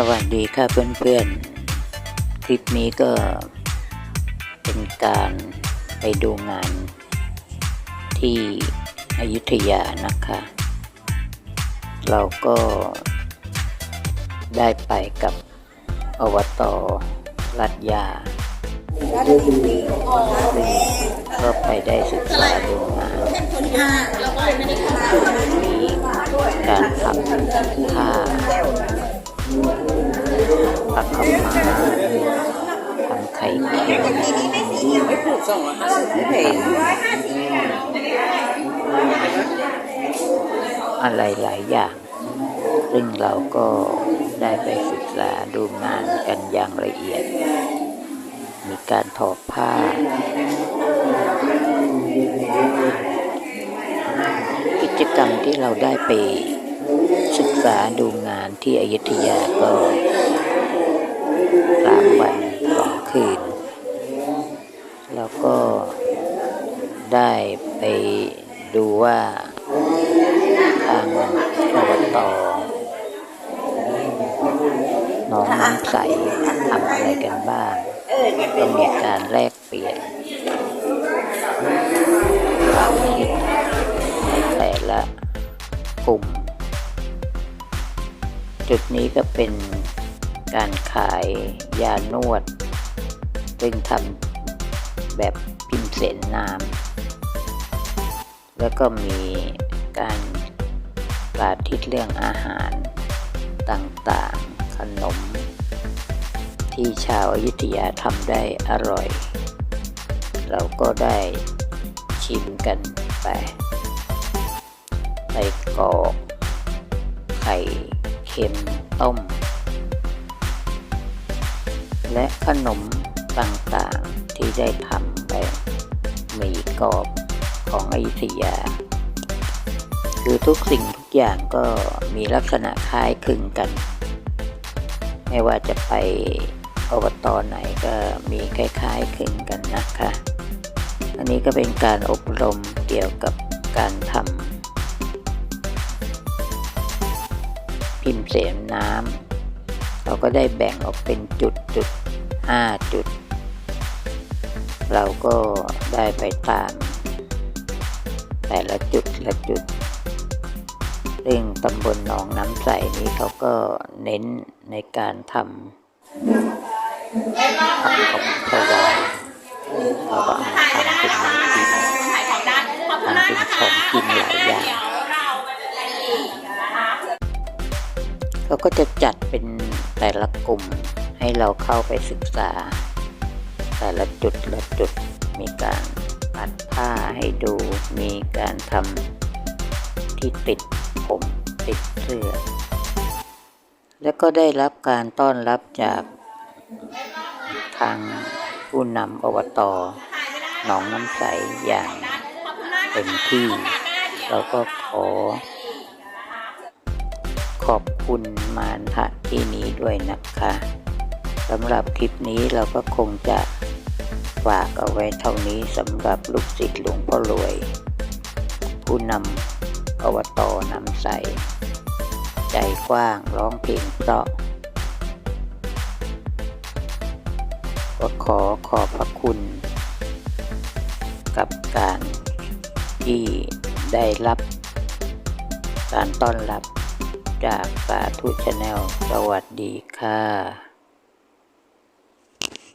สวัสดีค่ะเพื่อนๆ คลิปนี้ก็เป็นการไปดูงานที่อยุธยานะคะ เราก็ได้ไปกับอบตรัดยา ก็ไปได้ศึกษาดูงานมีการทำผ้า ไข่เค็มอะไรหลายอย่าง ซึ่งเราก็ได้ไปศึกษาดูงานกันอย่างละเอียด มีการทอดผ้า กิจกรรมที่เราได้ไปศึกษาดูงานที่อยุธยาก็สามวันสองคืน แล้วก็ได้ไปดูว่าทางอบตน้องน้ำใสทำอะไรกันบ้าง ก็มีการแลกเปลี่ยนความคิดแต่ละกลุ่ม จุดนี้ก็เป็นการขายยานวด ซึ่งทำ แบบพิมพ์เสนน้ำแล้วก็มีการสาธิตเรื่องอาหารต่างๆ ขนม ที่ชาวอยุธยาทำได้อร่อย เราก็ได้ชิมกันไปไส้กรอกไข่เค็มต้ม และขนมต่างๆ ที่ได้ทำไปมีกรอบของอยุธยาคือทุกสิ่งทุกอย่างก็มีลักษณะคล้ายคลึงกัน ไม่ว่าจะไปอบตอไหนก็มีคล้ายๆคลึงกันนะคะ อันนี้ก็เป็นการอบรมเกี่ยวกับการทำพิมพ์เสนน้ำเราก็ได้แบ่งออกเป็นจุดจุดห้าจุด เราก็ได้ไปตาม แต่ละจุดละจุด ซึ่งตำบลหนองน้ำใสนี้เขาก็เน้นในการทำทำของถวายเราก็เอามาทำเป็นน้ำพริกทำเป็นของกินหลายอย่างเขาก็จะจัดเป็นแต่ละกลุ่มให้เราเข้าไปศึกษา แต่ละจุดละจุดมีการปัดผ้าให้ดูมีการทำที่ติดผมติดเสื้อ แล้วก็ได้รับการต้อนรับจากทางผู้นำอบตหนองน้ำใสอย่างเต็มที่ เราก็ขอ ขอบคุณมาณที่นี้ด้วยนะคะสำหรับคลิปนี้เราก็คงจะ ฝากเอาไว้เท่านี้สำหรับลูกศิษย์หลวงพ่อรวย ผู้นำอบตอนำใส ใจกว้างร้องเพลงเพราะก็ขอขอบพระคุณ กับการที่ได้รับการต้อนรับจากสาธุชาแนลสวัสดีค่ะ